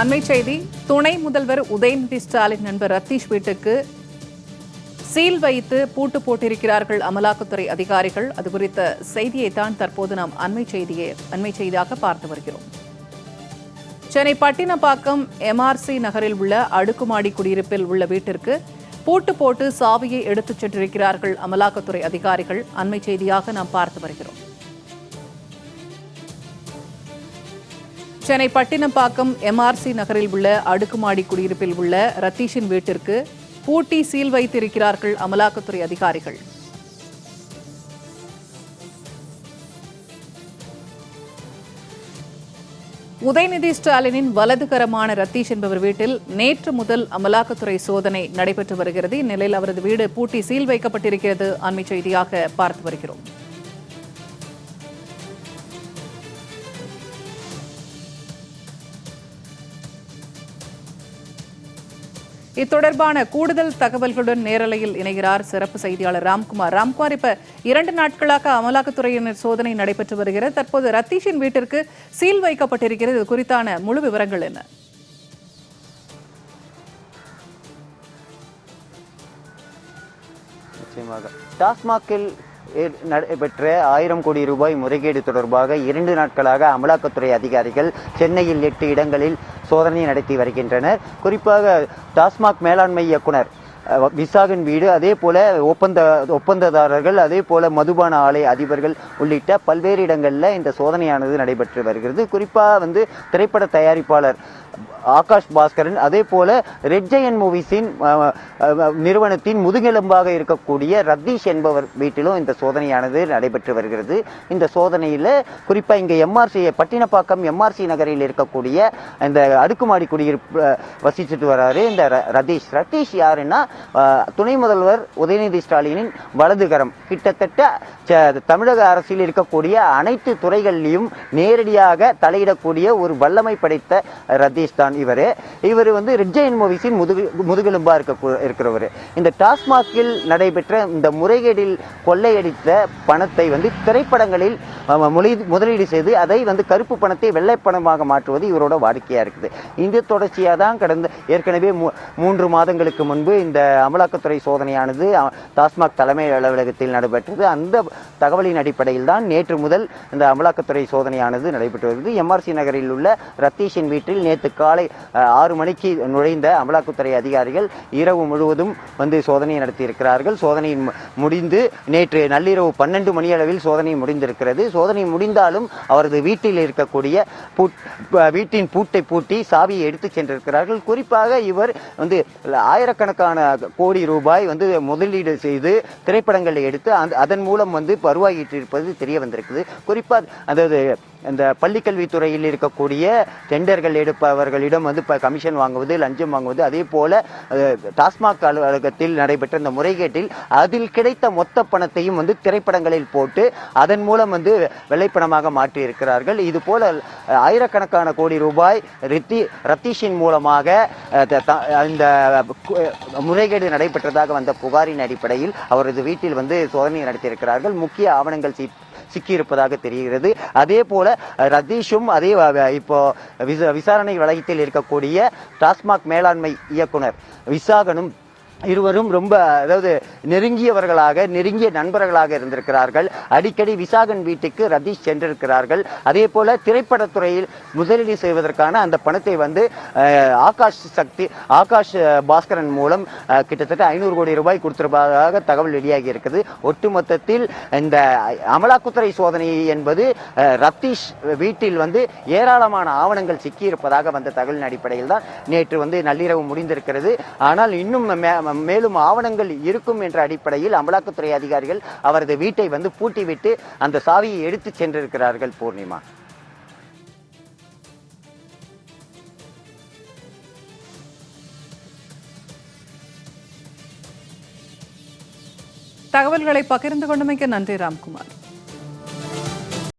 அண்மை செய்தி துணை முதல்வர் உதயநிதி ஸ்டாலின் நண்பர் ரத்தீஷ் வீட்டுக்கு சீல் வைத்து பூட்டு போட்டிருக்கிறார்கள் அமலாக்கத்துறை அதிகாரிகள். அது குறித்த செய்தியை தான் தற்போது நாம் அண்மை செய்தியை அண்மை செய்தியாக பார்த்து வருகிறோம். சென்னை பட்டினப்பாக்கம் எம்ஆர்சி நகரில் உள்ள அடுக்குமாடி குடியிருப்பில் உள்ள வீட்டிற்கு பூட்டு போட்டு சாவியை எடுத்துச் சென்றிருக்கிறார்கள் அமலாக்கத்துறை அதிகாரிகள். அண்மை செய்தியாக நாம் பார்த்து வருகிறோம். சென்னை பட்டினப்பாக்கம் எம்ஆர்சி நகரில் உள்ள அடுக்குமாடி குடியிருப்பில் உள்ள ரத்தீஷின் வீட்டிற்கு பூட்டி சீல் வைத்திருக்கிறார்கள் அமலாக்கத்துறை அதிகாரிகள். உதயநிதி ஸ்டாலினின் வலதுகரமான ரத்தீஷ் என்பவர் வீட்டில் நேற்று முதல் அமலாக்கத்துறை சோதனை நடைபெற்று வருகிறது. இந்நிலையில் அவரது வீடு பூட்டி சீல் வைக்கப்பட்டிருக்கிறது. அண்மை செய்தியாக பார்த்து வருகிறோம். இத்தொடர்பான கூடுதல் தகவல்களுடன் நேரலையில் இணைகிறார் சிறப்பு செய்தியாளர் ராம்குமார். ராம்குமார் இப்ப இரண்டு நாட்களாக அமலாக்கத்துறையினர் சோதனை நடைபெற்று வருகிறது. தற்போது ரத்தீஷின் வீட்டிற்கு சீல் வைக்கப்பட்டிருக்கிறது. இது குறித்தான முழு விவரங்கள் என்ன? நிச்சயமாக. டாஸ்மாகில் நடைபெற்ற ஆயிரம் கோடி ரூபாய் முறைகேடு தொடர்பாக இரண்டு நாட்களாக அமலாக்கத்துறை அதிகாரிகள் சென்னையில் எட்டு இடங்களில் சோதனை நடத்தி வருகின்றனர். குறிப்பாக டாஸ்மாக் மேலாண்மை இயக்குனர் விசாகன் வீடு அதே போல ஒப்பந்த ஒப்பந்ததாரர்கள் அதே போல மதுபான ஆலை அதிபர்கள் உள்ளிட்ட பல்வேறு இடங்களில் இந்த சோதனையானது நடைபெற்று வருகிறது. குறிப்பாக வந்து திரைப்பட தயாரிப்பாளர் ஆகாஷ் பாஸ்கரன் அதே போல ரெட் ஜெயன் மூவிஸின் நிறுவனத்தின் முதுகெலும்பாக இருக்கக்கூடிய ரத்தீஷ் என்பவர் வீட்டிலும் இந்த சோதனையானது நடைபெற்று வருகிறது. இந்த சோதனையில் குறிப்பாக இங்கே எம்ஆர்சி பட்டினப்பாக்கம் எம்ஆர்சி நகரில் இருக்கக்கூடிய இந்த அடுக்குமாடி குடியிருப்பு வசிச்சுட்டு வராரு இந்த ர- ரதீஷ். ரதீஷ் யாருன்னா துணை முதல்வர் உதயநிதி ஸ்டாலினின் வலதுகரம். கிட்டத்தட்ட ச- தமிழக அரசில் இருக்கக்கூடிய அனைத்து துறைகளிலும் நேரடியாக தலையிடக்கூடிய ஒரு வல்லமை படைத்த ரதீஷ். தான் இவர். இவர் வந்து ரெட்ஜெயின் மூவிஸின் முதுகு முதுகெலும்பா இருக்க இருக்கிறவர். இந்த டாஸ்மாகில் நடைபெற்ற இந்த முறைகேடில் கொள்ளையடித்த பணத்தை வந்து திரைப்படங்களில் முதலீடு செய்து அதை வந்து கருப்பு பணத்தை வெள்ளை பணமாக மாற்றுவது இவரோட வாடிக்கையாக இருக்குது. இந்த தொடர்ச்சியாக தான் கடந்த ஏற்கனவே மூன்று மாதங்களுக்கு முன்பு இந்த அமலாக்கத்துறை சோதனையானது டாஸ்மாக் தலைமை அலுவலகத்தில் நடைபெற்றது. அந்த தகவலின் அடிப்படையில் தான் நேற்று முதல் இந்த அமலாக்கத்துறை சோதனையானது நடைபெற்று வருகிறது. எம்ஆர்சி நகரில் உள்ள ரத்தீஷின் வீட்டில் நேற்று காலை ஆறு மணிக்கு நுழைந்த அமலாக்கத்துறை அதிகாரிகள் இரவு முழுவதும் வந்து சோதனை நடத்தியிருக்கிறார்கள். சோதனை மு- முடிந்து நேற்று நள்ளிரவு பன்னெண்டு மணி அளவில் சோதனை முடிந்திருக்கிறது. சோதனை முடிந்தாலும் அவரது வீட்டில் இருக்கக்கூடிய பூட்- வீட்டின் பூட்டை பூட்டி சாவியை எடுத்து சென்றிருக்கிறார்கள். குறிப்பாக இவர் வந்து ஆயிரக்கணக்கான கோடி ரூபாய் வந்து முதலீடு செய்து திரைப்படங்களை எடுத்து அதன் மூலம் வந்து வருவாய் ஈட்டியிருப்பது தெரிய வந்திருக்குது. குறிப்பாக அதாவது இந்த பள்ளிக்கல்வித்துறையில் இருக்கக்கூடிய டெண்டர்கள் எடுப்பவர்களிடம் வந்து இப்போ கமிஷன் வாங்குவது லஞ்சம் வாங்குவது அதே போல டாஸ்மாக் அலுவலகத்தில் நடைபெற்ற இந்த முறைகேட்டில் அதில் கிடைத்த மொத்த பணத்தையும் வந்து திரைப்படங்களில் போட்டு அதன் மூலம் வந்து வெள்ளைப்பணமாக மாற்றி இருக்கிறார்கள் இது போல ஆயிரக்கணக்கான கோடி ரூபாய் ரித்தி ரத்தீஷின் மூலமாக த- த- இந்த முறைகேடு நடைபெற்றதாக வந்த புகாரின் அடிப்படையில் அவரது வீட்டில் வந்து சோதனை நடத்தியிருக்கிறார்கள். முக்கிய ஆவணங்கள் சி- சிக்கியிருப்பதாக தெரிகிறது. அதே போல ரதீஷும் அதே இப்போ விசாரணை வளையத்தில் இருக்கக்கூடிய டாஸ்மாக் மேலாண்மை இயக்குனர் விசாகனும் இருவரும் ரொம்ப அதாவது நெருங்கியவர்களாக நெருங்கிய நண்பர்களாக இருந்திருக்கிறார்கள். அடிக்கடி விசாகன் வீட்டுக்கு ரதீஷ் சென்றிருக்கிறார்கள். அதே போல திரைப்படத்துறையில் முதலீடு செய்வதற்கான அந்த பணத்தை வந்து ஆகாஷ் சக்தி ஆகாஷ் பாஸ்கரன் மூலம் கிட்டத்தட்ட ஐநூறு கோடி ரூபாய் கொடுத்திருப்பதாக தகவல் வெளியாகி இருக்குது. ஒட்டுமொத்தத்தில் இந்த அமலாக்கத்துறை சோதனை என்பது ரத்தீஷ் வீட்டில் வந்து ஏராளமான ஆவணங்கள் சிக்கியிருப்பதாக வந்த தகவலின் அடிப்படையில் தான் நேற்று வந்து நள்ளிரவு முடிந்திருக்கிறது. ஆனால் இன்னும் மேலும் ஆவணங்கள் இருக்கும் என்ற அடிப்படையில் அமலாக்கத்துறை அதிகாரிகள் அவரது வீட்டை வந்து பூட்டிவிட்டு அந்த சாவியை எடுத்து சென்றிருக்கிறார்கள் பூர்ணிமா. தகவல்களை பகிர்ந்து கொண்டமைக்கு நன்றி ராம்குமார்.